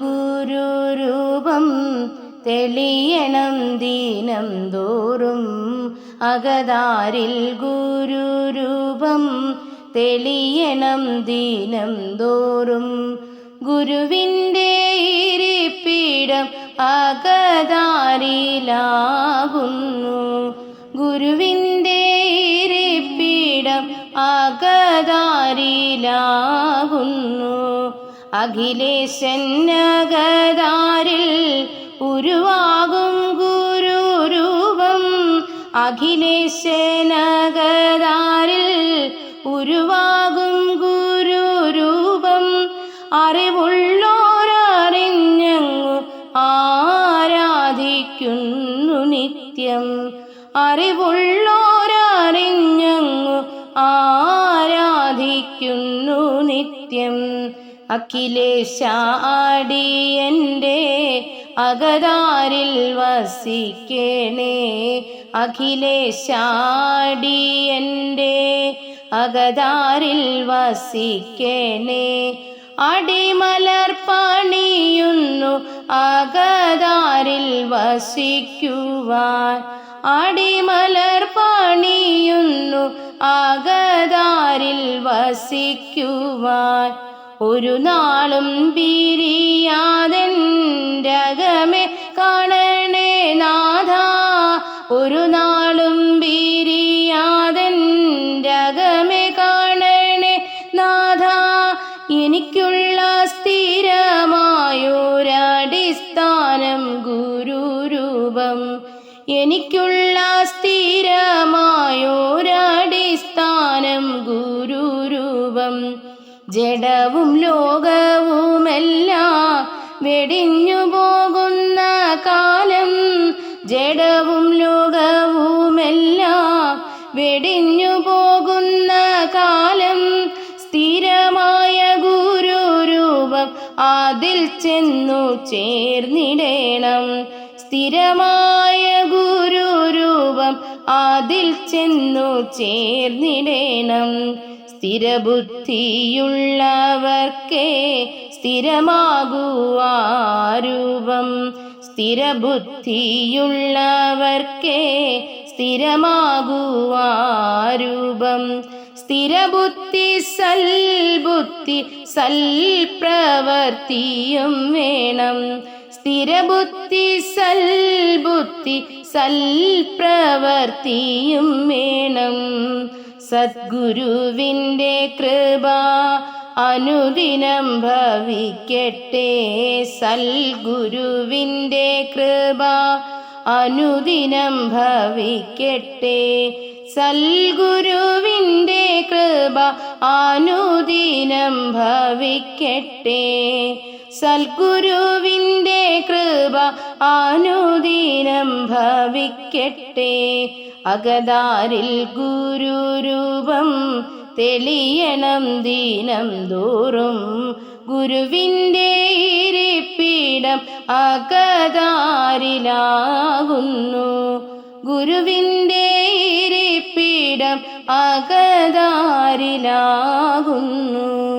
ഗുരുരൂപം തെളിയണം ദീനം തോറും. അകതാരിൽ ഗുരുരൂപം തെളിയണം ദീനം തോറും. ഗുരുവിന്റെ ഇരിപ്പിടം അകതാരിലാകുന്നു. ഗുരുവിന്റെ ഇരിപ്പിടം അകതാരിലാകുന്നു. അഖിലേശൻ നഗതാരിൽ ഉരുവാകും ഗുരുരൂപം. അഖിലേശനഗതാരിൽ ഉരുവാകും ഗുരുരൂപം. അറിവുള്ളോരറിഞ്ഞങ്ങു ആരാധിക്കുന്നു നിത്യം. അറിവുള്ളോരറിഞ്ഞങ്ങു ആരാധിക്കുന്നു നിത്യം. അഖിലേശാടിയന്റെ അകതാരിൽ വസിക്കണേ. അഖിലേശാടിയന്റെ അകതാരിൽ വസിക്കണേ. അടിമലർ പണിയുന്നു അകതാരിൽ വസിക്കുവാൻ. അടിമലർ പണിയുന്നു അകതാരിൽ വസിക്കുവാൻ. ഒരു നാളും പിരിയാതെന്റകമേ കാണണേ നാഥ. ഒരു നാളും പിരിയാതെന്റകമേ കാണണേ നാഥ. എനിക്കുള്ള സ്ഥിരമായൊരടിസ്ഥാനം ഗുരുരൂപം. എനിക്കുള്ള സ്ഥിരമായൊരടിസ്ഥാനം ഗുരുരൂപം. ജഡവും ലോകവുമെല്ലാം വെടിഞ്ഞു പോകുന്ന കാലം ജഡവും ലോകവുമെല്ലാം വെടിഞ്ഞു പോകുന്ന കാലം സ്ഥിരമായ ഗുരുരൂപം അതിൽ ചെന്നു ചേർന്നിടേണം. സ്ഥിരമായ ഗുരുരൂപം അതിൽ ചെന്നു ചേർന്നിടേണം. സ്ഥിരബുദ്ധിയുള്ളവർക്കേ സ്ഥിരമാകുവാരൂപം. സ്ഥിരബുദ്ധിയുള്ളവർക്കേ സ്ഥിരമാകുവാരൂപം. സ്ഥിരബുദ്ധി സൽബുദ്ധി സൽപ്രവർത്തിയും വേണം. സ്ഥിരബുദ്ധി സൽബുദ്ധി സൽപ്രവർത്തിയും വേണം. സദ്ഗുരുവിന്റെ കൃപ അനുദിനം ഭവിക്കട്ടെ. സൽഗുരുവിന്റെ കൃപ അനുദിനം ഭവിക്കട്ടെ. സൽഗുരുവിന്റെ കൃപ അനുദിനം ഭവിക്കട്ടെ. സൽഗുരുവിന്റെ കൃപ ആനുദീനം ഭവിക്കട്ടെ. അകതാരിൽ ഗുരുരൂപം തെളിയണം ദീനം തോറും. ഗുരുവിന്റെ ഇരിപ്പിടം അകതാരിലാകുന്നു ഗുരുവിന്റെ ഇരിപ്പിടം അകതാരിലാകുന്നു